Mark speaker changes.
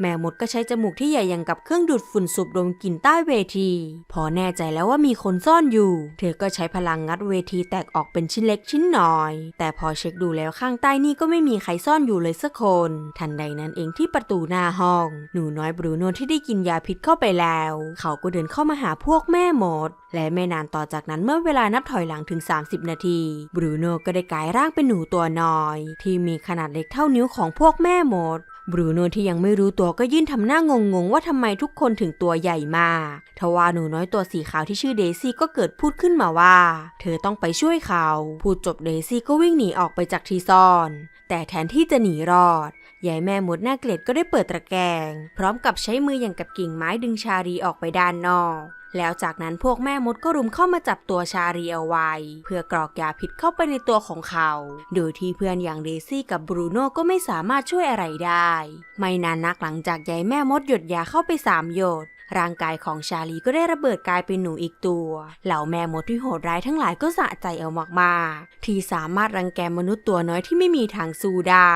Speaker 1: แม่มดก็ใช้จมูกที่ใหญ่อย่างกับเครื่องดูดฝุ่นสูบดมกลิ่นใต้เวที พอแน่ใจแล้วว่ามีคนซ่อนอยู่ เธอก็ใช้พลังงัดเวทีแตกออกเป็นชิ้นเล็กชิ้นน้อย แต่พอเช็คดูแล้วข้างใต้นี่ก็ไม่มีใครซ่อนอยู่เลยสักคน ทันใดนั้นเองที่ประตูหน้าห้อง หนูน้อยบรูโนที่ได้กินยาพิษเข้าไปแล้ว เขาก็เดินเข้ามาหาพวกแม่มด และไม่นานต่อจากนั้นเมื่อเวลานับถอยหลังถึง 30 นาทีบรูโนก็ได้กลายร่างเป็นหนูตัวน้อย ที่มีขนาดเล็กเท่านิ้วของพวกแม่มด บรูโน่ที่ยังไม่รู้ตัวก็ยื่นทำหน้างงๆว่าทำไมทุกคนถึงตัวใหญ่มาก ทว่าหนูน้อยตัวสีขาวที่ชื่อเดซี่ก็เกิดพูดขึ้นมาว่า เธอต้องไปช่วยเขา พูดจบเดซี่ก็วิ่งหนีออกไปจากที่ซ่อน แต่แทนที่จะหนีรอดยายแม่มดหน้าเกลียดก็ได้เปิดตะแกรง พร้อมกับใช้มืออย่างกับกิ่งไม้ดึงชารีออกไปด้านนอกแล้วจากนั้นพวกแม่มดก็รุมเข้ามาจับตัวชารีเอาไว้ เพื่อกรอกยาพิษเข้าไปในตัวของเขา โดยที่เพื่อนอย่างเดซี่กับบรูโน่ก็ไม่สามารถช่วยอะไรได้ ไม่นานนักหลังจากยายแม่มดหยดยาเข้าไปสามหยดร่างกายของชาลีก็ได้ระเบิดกลายเป็นหนูอีกตัว เหล่าแม่มดที่โหดร้ายทั้งหลายก็สะใจเอามากๆ ที่สามารถรังแกมนุษย์ตัวน้อยที่ไม่มีทางสู้ได้